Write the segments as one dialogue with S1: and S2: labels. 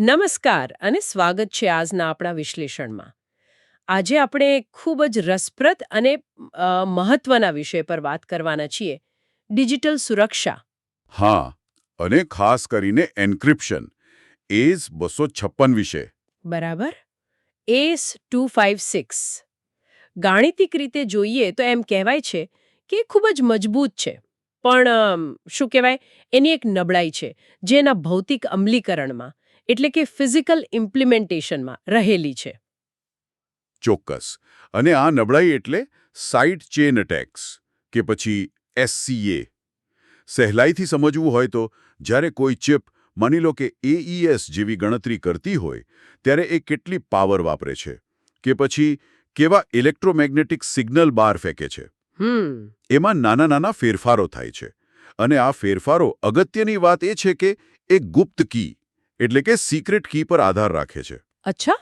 S1: નમસ્કાર અને સ્વાગત છે આજના આપણા વિશ્લેષણમાં. આજે આપણે ખૂબ જ રસપ્રદ અને મહત્વના વિષય પર વાત કરવાના છીએ ડિજિટલ સુરક્ષા.
S2: હા અને ખાસ કરીને એન્ક્રિપ્શન. એસ બસો છપ્પન વિશે.
S1: બરાબર? S two five six. ગાણિતિક રીતે જોઈએ તો એમ કહેવાય છે કે ખૂબ જ મજબૂત છે. પણ શું કહેવાય? એની એક નબળાઈ છે જે એના ભૌતિક અમલીકરણમાં. એટલે કે ફિઝિકલ ઇમ્પ્લિમેન્ટેશનમાં રહેલી છે.
S2: ચોક્કસ. અને આ નબળાઈ એટલે સાઇડ ચેન અટેક્સ કે પછી એસસીએ સહેલાઈથી સમજવું હોય તો જ્યારે કોઈ ચિપ માની લો કે એઈએસ જેવી ગણતરી કરતી હોય ત્યારે એ કેટલી પાવર વાપરે છે કે પછી કેવા ઇલેક્ટ્રોમેગ્નેટિક સિગ્નલ બહાર ફેંકે છે.
S1: હમ.
S2: એમાં નાના નાના ફેરફારો થાય છે. અને આ ફેરફારો અગત્યની વાત એ છે કે એ ગુપ્ત કી એટલે કે સિક્રેટ કી પર આધાર રાખે છે.
S1: અચ્છા.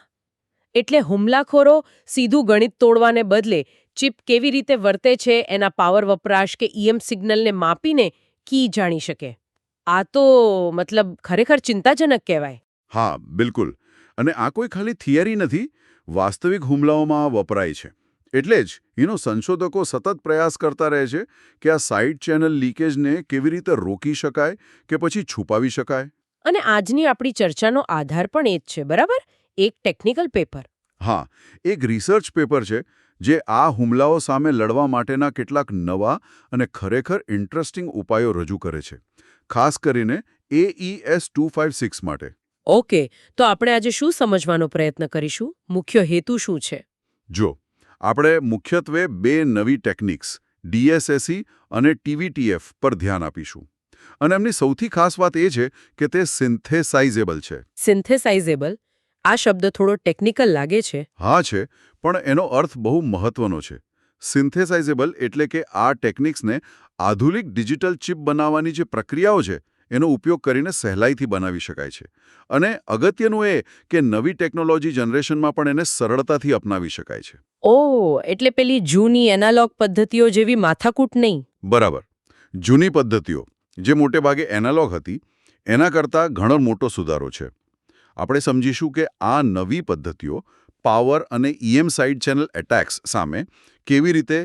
S1: એટલે હુમલાખોરો સીધું ગણિત તોડવાને બદલે ચિપ કેવી રીતે વર્તે છે એના પાવર વપરાશ કે ઈએમ સિગ્નલને માપીને કી જાણી શકે. આ તો મતલબ ખરેખર ચિંતાજનક કહેવાય.
S2: હા બિલકુલ. અને આ કોઈ ખાલી થિયરી નથી વાસ્તવિક હુમલાઓમાં વપરાય છે. એટલે જ એનો સંશોધકો સતત પ્રયાસ કરતા રહે છે કે આ સાઇડ ચેનલ લીકેજને કેવી રીતે રોકી શકાય કે પછી છુપાવી શકાય.
S1: અને આજની આપણી ચર્ચાનો આધાર પણ એ જ છે બરાબર? એક ટેકનિકલ પેપર.
S2: હા એક રિસર્ચ પેપર છે જે આ હુમલાઓ સામે લડવા માટેના કેટલાક નવા અને ખરેખર ઇન્ટરેસ્ટિંગ ઉપાયો રજૂ કરે છે ખાસ કરીને એઈએસ ટુ ફાઇવ સિક્સ માટે.
S1: ઓકે તો આપણે આજે શું સમજવાનો પ્રયત્ન કરીશું? મુખ્ય હેતુ શું છે?
S2: જો આપણે મુખ્યત્વે બે નવી ટેકનિક્સ ડીએસએસી અને ટીવીટીએફ પર ધ્યાન આપીશું. અને એમની સૌથી ખાસ વાત એ છે કે તે સિન્થેસાઇઝેબલ છે.
S1: સિન્થેસાઇઝેબલ? આ શબ્દ થોડો ટેકનિકલ લાગે છે.
S2: હા છે પણ એનો અર્થ બહુ મહત્વનો છે. સિન્થેસાઇઝેબલ એટલે કે આ ટેકનિક્સને આધુનિક ડિજિટલ ચિપ બનાવવાની જે પ્રક્રિયાઓ છે એનો ઉપયોગ કરીને સહેલાઈથી બનાવી શકાય છે. અને અગત્યનું એ કે નવી ટેકનોલોજી જનરેશનમાં પણ એને સરળતાથી અપનાવી શકાય છે.
S1: ઓ એટલે પેલી જૂની એનાલોગ પદ્ધતિઓ જેવી માથાકૂટ નહીં?
S2: બરાબર. જૂની પદ્ધતિઓ. જે મોટે ભાગે એનાલોગ હતી, એના કરતાં ઘણો મોટો સુધારો છે. આપણે સમજીશું કે આ નવી પદ્ધતિઓ પાવર અને ઈએમ સાઇડ ચેનલ એટેક્સ સામે કેવી રીતે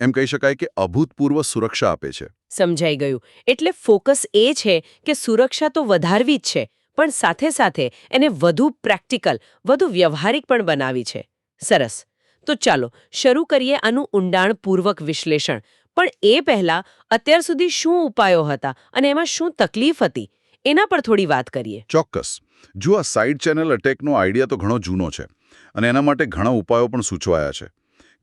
S2: એમ કહી શકાય કે અભૂતપૂર્વ સુરક્ષા આપે છે.
S1: સમજાઈ ગયું. એટલે ફોકસ એ છે કે સુરક્ષા તો વધારવી જ છે, પણ સાથે સાથે એને વધુ પ્રેક્ટિકલ, વધુ વ્યવહારિક પણ બનાવી છે. સરસ. તો ચાલો, શરૂ કરીએ આનું ઊંડાણપૂર્વક વિશ્લેષણ. પણ એ પહેલા અત્યાર સુધી શું ઉપાયો હતા અને એમાં શું તકલીફ હતી એના પર થોડી વાત કરીએ.
S2: ચોક્કસ. જો આ સાઇડ ચેનલ અટેકનો આઈડિયા તો ઘણો જૂનો છે અને એના માટે ઘણા ઉપાયો પણ સૂચવાયા છે.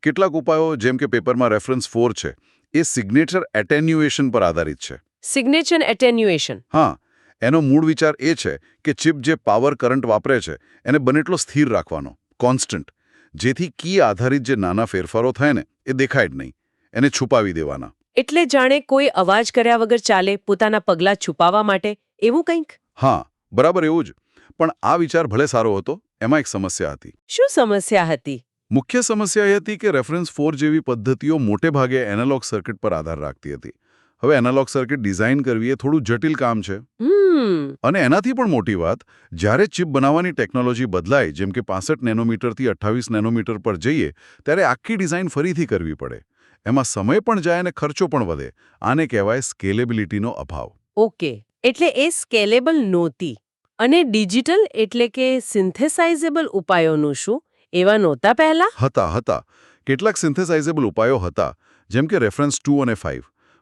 S2: કેટલાક ઉપાયો જેમ કે પેપરમાં રેફરન્સ ફોર છે એ સિગ્નેચર એટેન્યુએશન પર આધારિત છે.
S1: Signature attenuation.
S2: હા એનો મૂળ વિચાર એ છે કે ચિપ જે પાવર કરંટ વાપરે છે એને બને એટલો સ્થિર રાખવાનો કોન્સ્ટન્ટ જેથી કી આધારિત જે નાના ફેરફારો થાય ને એ દેખાય જ નહીં. એને છુપાવી દેવાના.
S1: એટલે જાણે કોઈ અવાજ કર્યા વગર ચાલે પોતાના પગલાં છુપાવવા માટે? એવું કંઈક?
S2: હા બરાબર એવું જ. પણ આ વિચાર ભલે સારો હતો એમાં એક સમસ્યા હતી.
S1: શું સમસ્યા હતી?
S2: મુખ્ય સમસ્યા એ હતી કે રેફરન્સ ફોર જેવી પદ્ધતિઓ મોટે ભાગે એનાલોગ સર્કિટ પર આધાર રાખતી હતી. હવે એનાલોગ સર્કિટ ડિઝાઇન કરવી એ થોડું જટિલ કામ છે. અને એનાથી પણ મોટી વાત જ્યારે ચિપ બનાવવાની ટેકનોલોજી બદલાય જેમ કે પાસઠ નેનોમીટરથી અઠ્ઠાવીસ નેનોમીટર પર જઈએ ત્યારે આખી ડિઝાઇન ફરીથી કરવી પડે. એમાં સમય પણ જાય અને ખર્ચો પણ વધે. આને કહેવાય સ્કેલેબિલિટીનો અભાવ.
S1: ઓકે એટલે એ સ્કેલેબલ નહોતી. અને ડિજિટલ એટલે કે સિન્થેસાઇઝેબલ ઉપાયોનું શું? એવા નહોતા પહેલા?
S2: હતા હતા. કેટલાક સિન્થેસાઇઝેબલ ઉપાયો હતા જેમ કે રેફરન્સ ટુ અને ફાઇવ.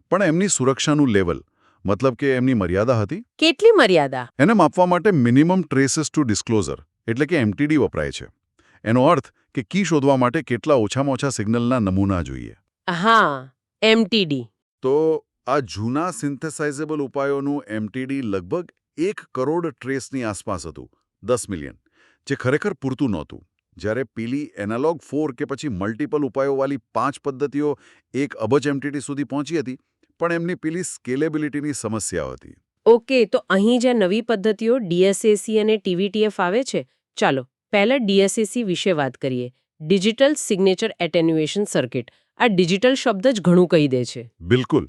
S2: પણ એમની સુરક્ષાનું લેવલ મતલબ કે એમની મર્યાદા હતી?
S1: કેટલી મર્યાદા?
S2: એને માપવા માટે મિનિમમ ટ્રેસીસ ટુ ડિસ્ક્લોઝર એટલે કે એમટીડી વપરાય છે. એનો અર્થ કે કી શોધવા માટે કેટલા ઓછામાં ઓછા સિગ્નલના નમૂના જોઈએ.
S1: હા એમટીડી
S2: તો આ જૂના સિન્થેસાઇઝેબલ ઉપાયોનું એમટીડી લગભગ એક કરોડ ટ્રેસની આસપાસ હતું દસ મિલિયન જે ખરેખર પૂરતું નહોતું. જ્યારે પીલી એનાલોગ ફોર કે પછી મલ્ટિપલ ઉપાયોવાળી પાંચ પદ્ધતિઓ એક અબજ એમટીડી સુધી પહોંચી હતી પણ એમની પેલી સ્કેલેબિલિટીની સમસ્યા હતી.
S1: ઓકે તો અહીં જે નવી પદ્ધતિઓ ડીએસએસી અને ટીવીટીએફ આવે છે ચાલો પહેલા ડીએસએસી વિશે વાત કરીએ. Digital signature attenuation circuit. આ ડિજિટલ શબ્દ જ ઘણું કહી દે છે.
S2: બિલકુલ.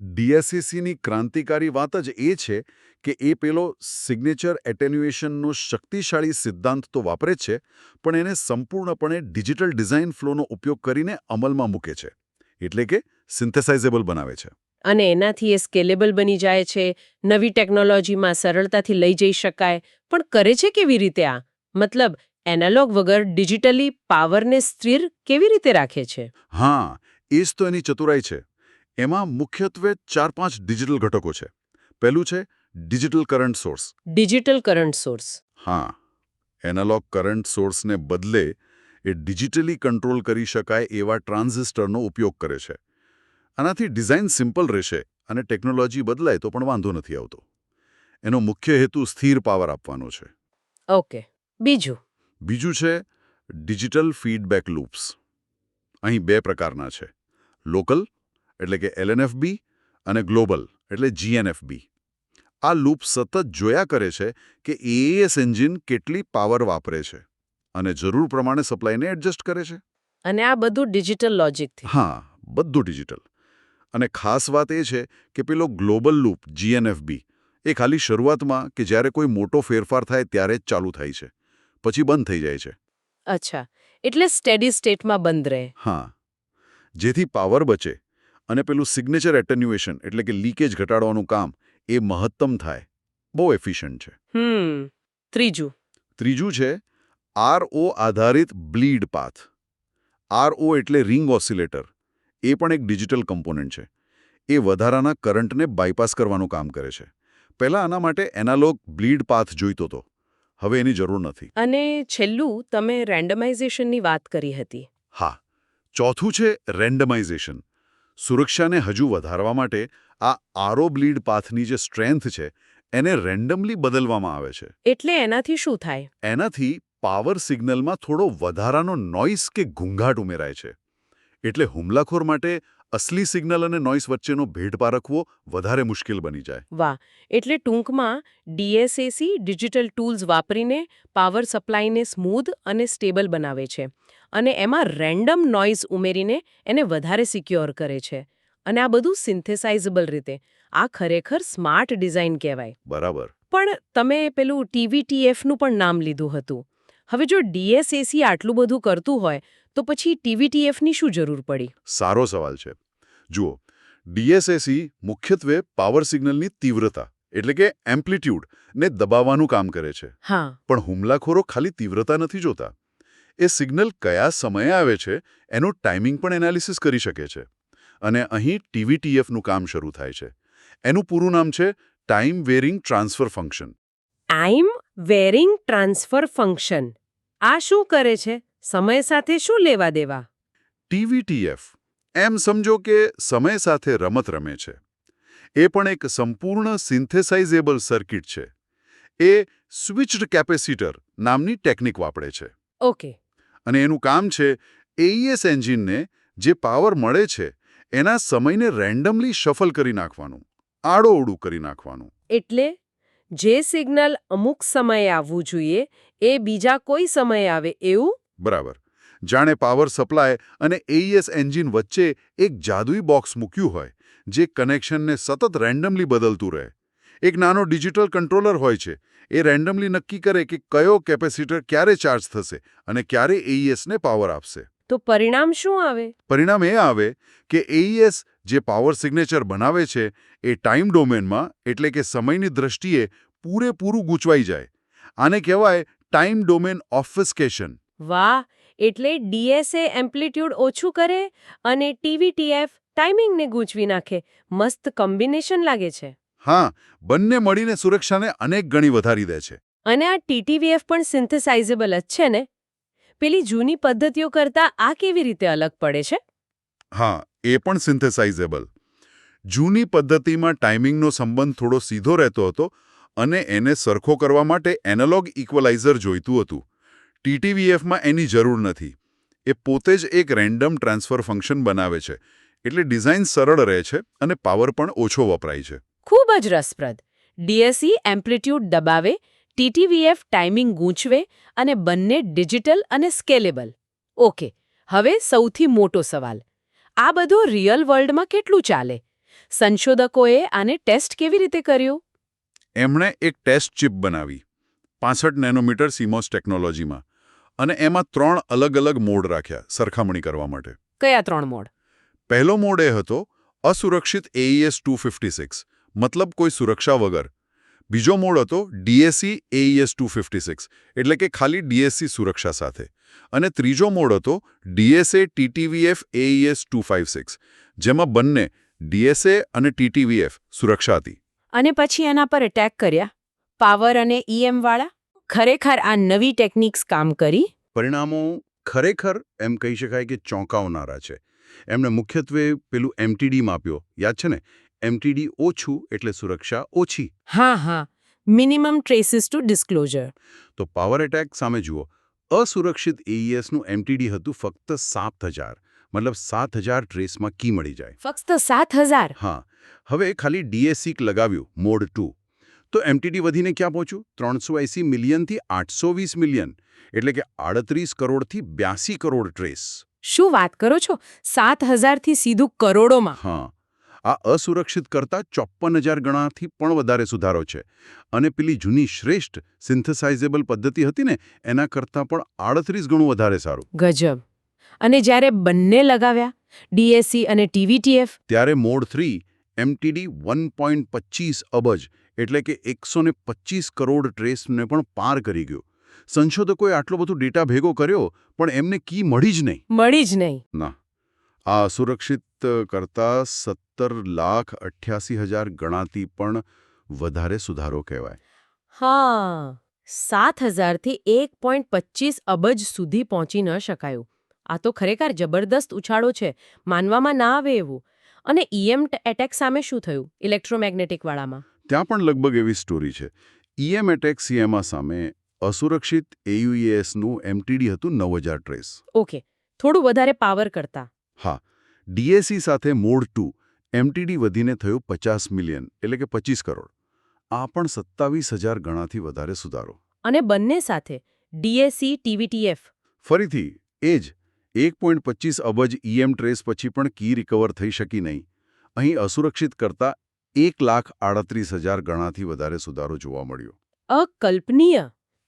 S2: ડીએસસીસીની ક્રાંતિકારી વાત જ એ છે કે એ પેલો સિગ્નેચર એટેન્યુએશનનો શક્તિશાળી સિદ્ધાંત તો વાપરે છે પણ એને સંપૂર્ણપણે ડિજિટલ ડિઝાઇન ફ્લોનો ઉપયોગ કરીને અમલમાં મૂકે છે. એટલે કે સિન્થેસાઇઝેબલ બનાવે છે.
S1: અને એનાથી એ સ્કેલેબલ બની જાય છે નવી ટેકનોલોજીમાં સરળતાથી લઈ જઈ શકાય. પણ કરે છે કેવી રીતે આ? મતલબ એનાલોગ વગર ડિજિટલી પાવરને સ્થિર કેવી રીતે રાખે છે?
S2: હા એ જ તો એની ચતુરાઈ છે. એમાં મુખ્યત્વે ચાર પાંચ ડિજિટલ ઘટકો છે. પહેલું છે digital current source.
S1: Digital current source.
S2: હા એનાલોગ કરંટ સોર્સને બદલે એ ડિજિટલી કંટ્રોલ કરી શકાય એવા ટ્રાન્ઝિસ્ટરનો ઉપયોગ કરે છે. આનાથી ડિઝાઇન સિમ્પલ રહેશે અને ટેકનોલોજી બદલાય તો પણ વાંધો નથી આવતો. એનો મુખ્ય હેતુ સ્થિર પાવર આપવાનો છે.
S1: ઓકે બીજું.
S2: બીજું છે ડિજિટલ ફીડબેક લૂપ્સ. અહીં બે પ્રકારના છે. લોકલ એટલે કે એલએનએફબી અને ગ્લોબલ એટલે જીએનએફબી. આ લૂપ સતત જોયા કરે છે કે એએસ એન્જિન કેટલી પાવર વાપરે છે અને જરૂર પ્રમાણે સપ્લાયને એડજસ્ટ કરે છે.
S1: અને આ બધું ડિજિટલ લોજિકથી
S2: હા બધું ડિજિટલ. અને ખાસ વાત એ છે કે પેલો ગ્લોબલ લૂપ જીએનએફબી એ ખાલી શરૂઆતમાં કે જ્યારે કોઈ મોટો ફેરફાર થાય ત્યારે જ ચાલુ થાય છે. પછી બંધ થઈ જાય છે.
S1: અચ્છા. એટલે સ્ટેડી સ્ટેટમાં બંધ રહે.
S2: હા. જેથી પાવર બચે અને પેલું સિગ્નેચર એટેન્યુએશન એટલે કે લીકેજ ઘટાડવાનું કામ એ મહત્તમ થાય. બહુ એફિશિયન્ટ છે.
S1: હમ. ત્રીજું.
S2: ત્રીજું છે આરઓ આધારિત બ્લીડ પાથ આરઓ એટલે રિંગ ઓસિલેટર એ પણ એક ડિજિટલ કમ્પોનન્ટ છે. એ વધારાના કરંટને બાયપાસ કરવાનું કામ કરે છે. પહેલાં આના માટે એનાલોગ બ્લીડ પાથ જોઈતો હતો. હવે એની જરૂર નથી.
S1: અને છેલ્લું તમે રેન્ડમાઇઝેશનની વાત કરી હતી.
S2: હા. ચોથું છે રેન્ડમાઇઝેશન. સુરક્ષાને હજુ વધારવા માટે આ આરો બ્લીડ પાથની જે સ્ટ્રેન્થ છે એને રેન્ડમલી બદલવામાં આવે છે.
S1: એટલે એનાથી શું થાય?
S2: એનાથી પાવર સિગ્નલમાં થોડો વધારાનો નોઇસ કે ઘૂંઘાટ ઉમેરાય છે. એટલે હુમલાખોર માટે અસલી સિગ્નલ અને નોઇસ વચ્ચેનો ભેટ પારખવો વધારે મુશ્કેલ બની જાય.
S1: વાહ એટલે ટૂંકમાં ડીએસએસી ડિજિટલ ટૂલ્સ વાપરીને પાવર સપ્લાયને સ્મૂધ અને સ્ટેબલ બનાવે છે અને એમાં રેન્ડમ નોઇઝ ઉમેરીને એને વધારે સિક્યોર કરે છે અને આ બધું સિન્થેસાઇઝેબલ રીતે. આ ખરેખર સ્માર્ટ ડિઝાઇન કહેવાય.
S2: બરાબર.
S1: પણ તમે પેલું ટીવીટીએફનું પણ નામ લીધું હતું. હવે જો ડીએસએસી આટલું બધું કરતું હોય તો પછી ટીવીટીએફની શું જરૂર પડી?
S2: સારો સવાલ છે. જુઓ ડીએસએસી મુખ્યત્વે પાવર સિગ્નલની તીવ્રતા એટલે કે એમ્પ્લિટ્યુડ ને દબાવવાનું કામ કરે છે.
S1: હા.
S2: પણ હુમલાખોરો ખાલી તીવ્રતા નથી જોતા. એ સિગ્નલ કયા સમયે આવે છે એનું ટાઈમિંગ પણ એનાલિસિસ કરી શકે છે. અને અહીં ટીવીટીએફનું કામ શરૂ થાય છે. એનું પૂરું નામ છે time varying transfer function.
S1: Time varying transfer function. આ શું કરે છે? સમય સાથે શું લેવા દેવા?
S2: ટીવીટીએફ એમ સમજો કે સમય સાથે રમત રમે છે. એ પણ એક સંપૂર્ણ સિન્થેસાઇઝેબલ સર્કિટ છે. એ સ્વિચ્ડ કેપેસિટર નામની ટેકનિક વાપરે છે.
S1: ઓકે.
S2: અને એનું કામ છે એઈએસ એન્જિનને જે પાવર મળે છે એના સમયને રેન્ડમલી શફલ કરી નાખવાનું આડોઓડું કરી નાખવાનું.
S1: એટલે જે સિગ્નલ અમુક સમયે આવવું જોઈએ એ બીજા કોઈ સમયે આવે એવું
S2: બરાબર. જાણે પાવર સપ્લાય અને એઈએસ એન્જિન વચ્ચે એક જાદુઈ બોક્સ મૂક્યું હોય જે કનેક્શનને સતત રેન્ડમલી બદલતું રહે. એક નાનો ડિજિટલ કંટ્રોલર હોય છે એ રેન્ડમલી નક્કી કરે કે કયો કેપેસિટર ક્યારે ચાર્જ થશે અને ક્યારે એઈએસને પાવર આપશે.
S1: તો પરિણામ શું આવે?
S2: પરિણામ એ આવે કે એઈએસ જે પાવર સિગ્નેચર બનાવે છે એ ટાઈમ ડોમેનમાં એટલે કે સમયની દ્રષ્ટિએ પૂરેપૂરું ગૂંચવાઈ જાય. આને કહેવાય ટાઈમ ડોમેન ઓફિસ્કેશન
S1: વાહ એટલે ડીએસએ એમ્પ્લિટ્યૂડ ઓછું કરે અને ટીવીટીએફ ટાઈમિંગને ગૂંચવી નાખે. મસ્ત કોમ્બિનેશન લાગે છે.
S2: હા બંને મળીને સુરક્ષાને અનેક ગણી વધારી દે છે.
S1: અને આ ટીટીવીએફ પણ સિન્થેસાઇઝેબલ જ છે ને? પેલી જૂની પદ્ધતિઓ કરતાં આ કેવી રીતે અલગ પડે છે?
S2: હા એ પણ સિન્થેસાઇઝેબલ. જૂની પદ્ધતિમાં ટાઈમિંગનો સંબંધ થોડો સીધો રહેતો હતો અને એને સરખો કરવા માટે એનાલોગ ઇક્વલાઇઝર જોઈતું હતું. ટીટીવીએફમાં એની જરૂર નથી. એ પોતે જ એક રેન્ડમ ટ્રાન્સફર ફંક્શન બનાવે છે. એટલે ડિઝાઇન સરળ રહે છે અને પાવર પણ ઓછો વપરાય છે.
S1: ખૂબ જ રસપ્રદ. ડીએસઈ એમ્પ્લિટ્યૂડ દબાવે ટીટીવીએફ ટાઈમિંગ ગૂંચવે અને બંને ડિજિટલ અને સ્કેલેબલ. ઓકે હવે સૌથી મોટો સવાલ. આ બધું રિયલ વર્લ્ડમાં કેટલું ચાલે? સંશોધકોએ આને ટેસ્ટ કેવી રીતે કર્યું?
S2: એમણે એક ટેસ્ટ ચિપ બનાવી પાસઠ નેનોમીટર સીમોસ ટેકનોલોજીમાં. અને એમાં ત્રણ અલગ અલગ મોડ રાખ્યા સરખામણી કરવા માટે.
S1: કયા ત્રણ મોડ?
S2: પહેલો મોડ એ હતો અસુરક્ષિત એઈએસ ટુ ફિફ્ટી સિક્સ મતલબ કોઈ સુરક્ષા વગર. બીજો મોડ હતો DSC AES two fifty six એટલે કે ખાલી ડીએસસી સુરક્ષા સાથે. અને ત્રીજો મોડ હતો ડીએસએ ટીટીવીએફ એઈએસ ટુ જેમાં બંને ડીએસએ અને ટીટીવીએફ સુરક્ષા હતી.
S1: અને પછી એના પર એટેક કર્યા? પાવર અને ઈએમ વાળા? ખરેખર આ નવી ટેકનિક્સ કામ કરી?
S2: પરિણામો ખરેખર એમ કહી શકાય કે ચોંકાવનારા છે. એમણે મુખ્યત્વે પેલું એમટીડી માપ્યો. યાદ છે ને? એમટીડી ઓછું એટલે સુરક્ષા ઓછી.
S1: હા હા. મિનિમમ ટ્રેસીસ ટુ ડિસ્ક્લોઝર
S2: તો પાવર એટેક સામે જુઓ. અસુરક્ષિત એઈએસનું એમટીડી હતું ફક્ત સાત હજાર. મતલબ સાત હજાર ટ્રેસમાં કી મળી જાય.
S1: ફક્ત સાત હજાર?
S2: હા. હવે ખાલી ડીએસસી લગાવ્યું મોડ ટુ. તો એમટીડી વધીને ક્યાં પહોંચ્યું? ત્રણસો એંસી મિલિયનથી આઠસો વીસ મિલિયન એટલે કે આડત્રીસ કરોડથી બ્યાસી કરોડ ટ્રેસ.
S1: શું વાત કરો છો? સાત હજારથી સીધું કરોડોમાં.
S2: હા. આ અસુરક્ષિત કરતાં ચોપ્પન હજાર ગણાથી પણ વધારે સુધારો છે. અને પેલી જૂની શ્રેષ્ઠ સિન્થેસાઇઝેબલ પદ્ધતિ હતી ને એના કરતાં પણ આડત્રીસ ગણું વધારે સારું.
S1: ગજબ. અને જ્યારે બંને લગાવ્યા ડીએસસી અને ટીવીટીએફ
S2: ત્યારે મોડ થ્રી એમટીડી વન અબજ એટલે કે એકસો ને પચીસ કરોડ ટ્રેસને પણ પાર કરી ગયું. સંશોધકોએ આટલો બધો ડેટા ભેગો કર્યો પણ એમને કી મળી જ નહીં.
S1: મળી જ નહીં.
S2: ના. આ અસુરક્ષિત કરતાં સત્તર લાખ અઠ્યાસી હજાર ગણાતી પણ વધારે સુધારો કહેવાય.
S1: હા સાત હજારથી એક પોઈન્ટ પચીસ અબજ સુધી પહોંચી ન શકાયું. આ તો ખરેખર જબરદસ્ત ઉછાળો છે માનવામાં ના આવે એવું. અને ઈએમ એટેક સામે શું થયું? ઇલેક્ટ્રોમેગ્નેટિક વાળામાં
S2: ત્યાં પણ લગભગ એવી સ્ટોરી છે. ઈએમ એટેક સીએમઆ સામે અસુરક્ષિત એયુએસનું એમટીડી હતું નવ હજાર ટ્રેસ
S1: ઓકે થોડું વધારે પાવર કરતા.
S2: હા ડીએસસી સાથે મોડ ટુ એમટીડી વધીને થયું પચાસ મિલિયન એટલે કે પચીસ કરોડ. આ પણ સત્તાવીસ હજાર ગણાથી વધારે સુધારો.
S1: અને બંને સાથે ડીએસસી ટીવીટીએફ
S2: ફરીથી એ જ એક પોઈન્ટ પચીસ અબજ ઈએમ ટ્રેસ પછી પણ કી રિકવર થઈ શકી નહીં. અહીં અસુરક્ષિત કરતાં એક લાખ આડત્રીસ હજાર ગણાથી વધારે સુધારો જોવા મળ્યો.
S1: અકલ્પનીય!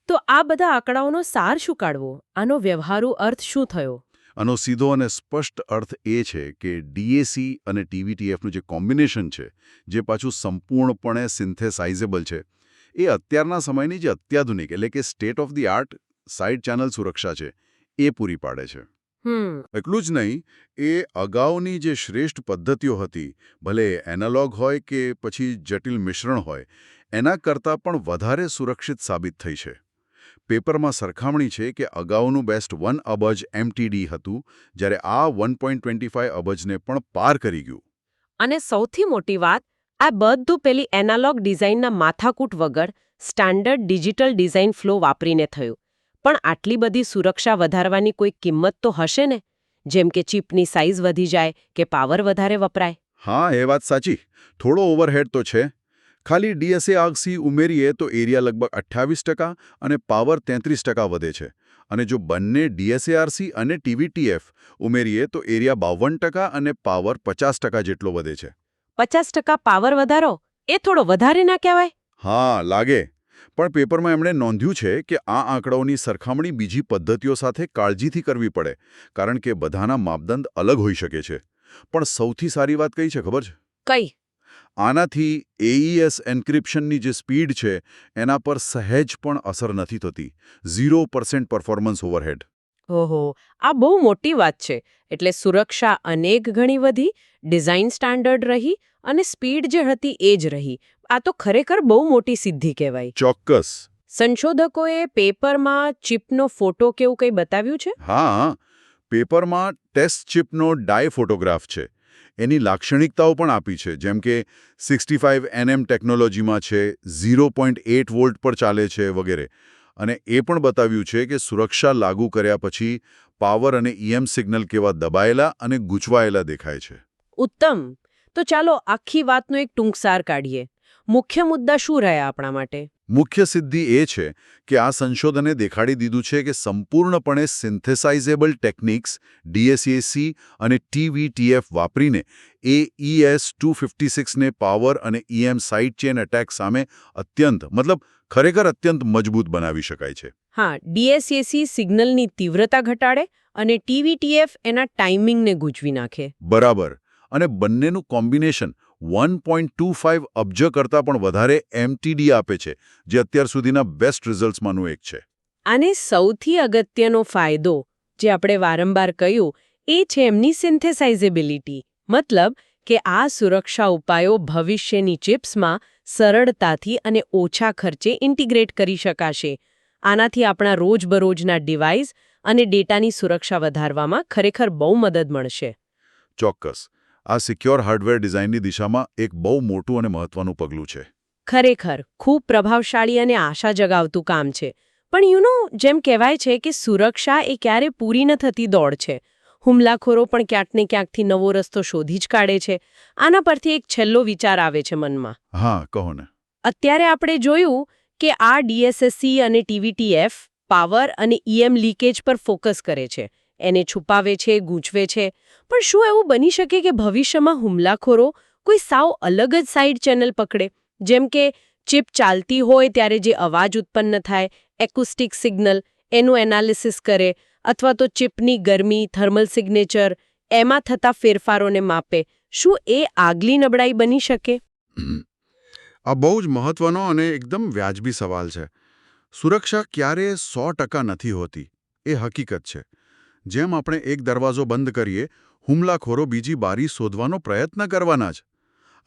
S1: તો આ બધા આંકડાઓનો સાર શું કાઢવો? આનો વ્યવહારુ અર્થ શું થયો?
S2: આનો સીધો અને સ્પષ્ટ અર્થ એ છે કે ડીએસી અને ટીવીટીએફનું જે કોમ્બિનેશન છે જે પાછું સંપૂર્ણપણે સિન્થેસાઇઝેબલ છે એ અત્યારના સમયની જે અત્યાધુનિક એટલે કે state of the art side channel સુરક્ષા છે એ પૂરી પાડે છે. એટલું જ નહીં એ અગાઉની જે શ્રેષ્ઠ પદ્ધતિઓ હતી ભલે એનાલોગ હોય કે પછી જટિલ મિશ્રણ હોય એના કરતાં પણ વધારે સુરક્ષિત સાબિત થઈ છે. પેપરમાં સરખામણી છે કે અગાઉનું બેસ્ટ વન અબજ એમટીડી હતું જ્યારે આ વન પોઈન્ટ ટ્વેન્ટી ફાઇવ અબજને પણ પાર કરી ગયું.
S1: અને સૌથી મોટી વાત આ બધું પેલી એનાલોગ ડિઝાઇનના માથાકૂટ વગર સ્ટાન્ડર્ડ ડિજિટલ ડિઝાઇન ફ્લો વાપરીને થયું. પણ આટલી બધી સુરક્ષા વધારવાની કોઈ કિંમત તો હશે ને? જેમ કે ચિપની સાઇઝ વધી જાય કે પાવર વધારે વપરાય.
S2: હા એ વાત સાચી. થોડો ઓવરહેડ તો છે. ખાલી ડીએસએ આગસી ઉમેરીએ તો એરિયા લગભગ અઠ્ઠાવીસ ટકા અને પાવર તેત્રીસ ટકા વધે છે. અને જો બંને ડીએસએઆરસી અને ટીવીટીએફ ઉમેરીએ તો એરિયા બાવન ટકા અને પાવર પચાસ ટકા જેટલો વધે છે.
S1: પચાસ ટકા પાવર વધારો? એ થોડો વધારે ના કહેવાય?
S2: હા લાગે. પણ પેપરમાં એમણે નોંધ્યું છે કે આ આંકડાઓની સરખામણી બીજી પદ્ધતિઓ સાથે કાળજીથી કરવી પડે કારણ કે બધાના માપદંડ અલગ હોઈ શકે છે. પણ સૌથી સારી વાત કઈ છે ખબર છે?
S1: કઈ?
S2: આનાથી એઈએસ એન્ક્રિપ્શનની જે સ્પીડ છે એના પર સહેજ પણ અસર નથી થતી. Zero percent performance overhead.
S1: ઓહો આ બહુ મોટી વાત છે. એટલે સુરક્ષા અનેક ઘણી વધી ડિઝાઇન સ્ટાન્ડર્ડ રહી અને સ્પીડ જે હતી એ જ રહી. આ તો ખરેખર બહુ મોટી સિદ્ધિ કહેવાય.
S2: ચોક્કસ.
S1: સંશોધકોએ પેપરમાં ચિપનો ફોટો કેવું કંઈ બતાવ્યું છે?
S2: હા પેપરમાં ટેસ્ટ ચિપનો ડાય ફોટોગ્રાફ છે. એની લાક્ષણિકતાઓ પણ આપી છે. જેમ કે સિક્સટી ફાઇવ એનએમ ટેકનોલોજીમાં છે ઝીરો પોઈન્ટ એટ વોલ્ટ પર ચાલે છે વગેરે. અને એ પણ બતાવ્યું છે કે સુરક્ષા લાગુ કર્યા પછી પાવર અને ઈએમ સિગ્નલ કેવા દબાયેલા અને ગૂંચવાયેલા દેખાય છે.
S1: ઉત્તમ. તો ચાલો આખી વાતનો એક ટૂંકસાર કાઢીએ. મુખ્ય મુદ્દા શું રહ્યા આપણા માટે?
S2: મુખ્ય સિદ્ધિ એ છે કે આ સંશોધને દેખાડી દીધું છે કે સંપૂર્ણપણે સિન્થેસાઇઝેબલ ટેકનિક્સ ડીએસએસી અને ટીવીટીએફ વાપરીને એ ઈએસ ટુ ફિફ્ટી સિક્સને પાવર અને ઈએમ સાઇડ ચેન એટેક સામે અત્યંત મતલબ ખરેખર અત્યંત મજબૂત બનાવી શકાય છે.
S1: હા ડીએસએસી સિગ્નલની તીવ્રતા ઘટાડે અને ટીવીટીએફ એના ટાઈમિંગને ગૂંચવી નાખે.
S2: બરાબર. અને બંનેનું combination one point two five અબજ કરતાં પણ વધારે એમટીડી આપે છે જે અત્યાર સુધીના બેસ્ટ રિઝલ્ટ્સમાંનું એક છે.
S1: આને સૌથી અગત્યનો ફાયદો જે આપણે વારંવાર કહ્યું એ છે એમની સિન્થેસાઇઝેબિલિટી. મતલબ કે આ સુરક્ષા ઉપાયો ભવિષ્યની ચિપ્સમાં સરળતાથી અને ઓછા ખર્ચે ઇન્ટિગ્રેટ કરી શકાશે. આનાથી આપણા રોજબરોજના ડિવાઇસ અને ડેટાની સુરક્ષા વધારવામાં ખરેખર બહુ મદદ મળશે.
S2: ચોક્કસ. આ સિક્યોર હાર્ડવેર ડિઝાઇનની દિશામાં એક બહુ મોટું અને મહત્વનું પગલું છે.
S1: ખરેખર ખૂબ પ્રભાવશાળી અને આશા જગાવતું કામ છે. પણ યુ નો જેમ કહેવાય છે કે સુરક્ષા એ ક્યારે પૂરી ન થતી દોડ છે. હુમલાખોરો પણ ક્યાંક ને ક્યાંકથી નવો રસ્તો શોધી જ કાઢે છે. આના પરથી એક છેલ્લો વિચાર આવે છે મનમાં.
S2: હા કહો ને.
S1: અત્યારે આપણે જોયું કે આ ડીએસએસસી અને ટીવીટીએફ પાવર અને ઈએમ લીકેજ પર ફોકસ કરે છે. એને છુપાવે છે ગૂંચવે છે. પણ શું એવું બની શકે કે ભવિષ્યમાં હુમલાખોરો કોઈ સાવ અલગ જ સાઇડ ચેનલ પકડે? જેમ કે ચિપ ચાલતી હોય ત્યારે જે અવાજ ઉત્પન્ન થાય એક્યુસ્ટિક સિગ્નલ એનું એનાલિસિસ કરે અથવા તો ચિપની ગરમી, થર્મલ સિગ્નેચર, એમાં થતા ફેરફારોને માપે, શું એ આગલી નબળાઈ બની શકે?
S3: આ બહુ જ મહત્વનો અને એકદમ વ્યાજબી સવાલ છે. સુરક્ષા ક્યારે સો નથી હોતી, એ હકીકત છે. જેમ આપણે એક દરવાજો બંધ કરીએ, હુમલાખોરો બીજી બારી શોધવાનો પ્રયત્ન કરવાના જ.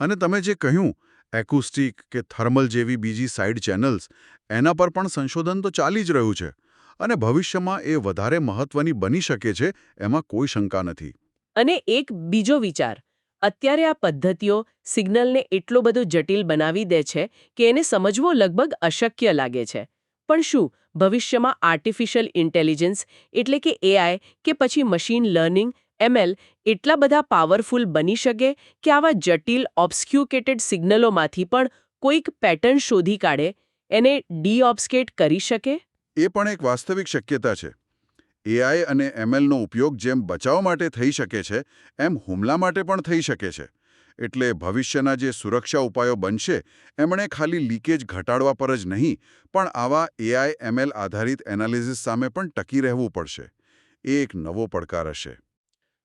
S3: અને તમે જે કહ્યું, એક્યુસ્ટિક કે થર્મલ જેવી બીજી સાઇડ ચેનલ્સ, એના પર પણ સંશોધન તો ચાલી જ રહ્યું છે. અને ભવિષ્યમાં એ વધારે મહત્વની બની શકે છે, એમાં કોઈ શંકા નથી.
S1: અને એક બીજો વિચાર, અત્યારે આ પદ્ધતિઓ સિગ્નલને એટલો બધો જટિલ બનાવી દે છે કે એને સમજવો લગભગ અશક્ય લાગે છે. પણ શું, ભવિષ્યમાં આર્ટિફિશિયલ ઇન્ટેલિજન્સ એટલે કે એઆઈ કે પછી મશીન લર્નિંગ એમએલ એટલા બધા પાવરફુલ બની શકે કે આવા જટિલ ઓબ્સ્ક્યુકેટેડ સિગ્નલોમાંથી પણ કોઈક પેટર્ન શોધી કાઢે, એને ડીઓબ્સ્કેટ કરી શકે?
S2: એ પણ એક વાસ્તવિક શક્યતા છે. એઆઈ અને એમએલનો ઉપયોગ જેમ બચાવ માટે થઈ શકે છે, એમ હુમલા માટે પણ થઈ શકે છે. એટલે ભવિષ્યના જે સુરક્ષા ઉપાયો બનશે, એમણે ખાલી લીકેજ ઘટાડવા પર જ નહીં, પણ આવા એઆઈ એમએલ આધારિત એનાલિસિસ સામે પણ ટકી રહેવું પડશે. એ એક નવો પડકાર હશે.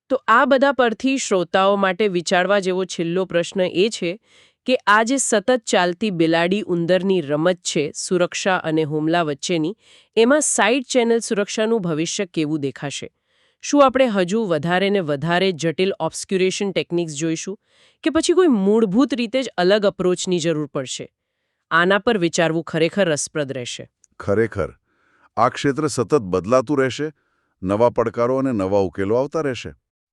S1: તો આ બધા પરથી શ્રોતાઓ માટે વિચારવા જેવો છેલ્લો પ્રશ્ન એ છે કે આ જે સતત ચાલતી બિલાડી ઉંદરની રમત છે, સુરક્ષા અને હુમલા વચ્ચેની, એમાં સાઇડ ચેનલ સુરક્ષાનું ભવિષ્ય કેવું દેખાશે? શું આપણે હજુ વધારે ને વધારે જટિલ ઓબ્સ્ક્યુરેશન ટેકનિક્સ જોઈશું? કે પછી કોઈ મૂળભૂત રીતે જ અલગ અપ્રોચની જરૂર પડશે? આના પર વિચારવું ખરેખર રસપ્રદ રહેશે.
S2: ખરેખર. આ ક્ષેત્ર સતત બદલાતું રહેશે, નવા પડકારો અને નવા ઉકેલો આવતા રહેશે.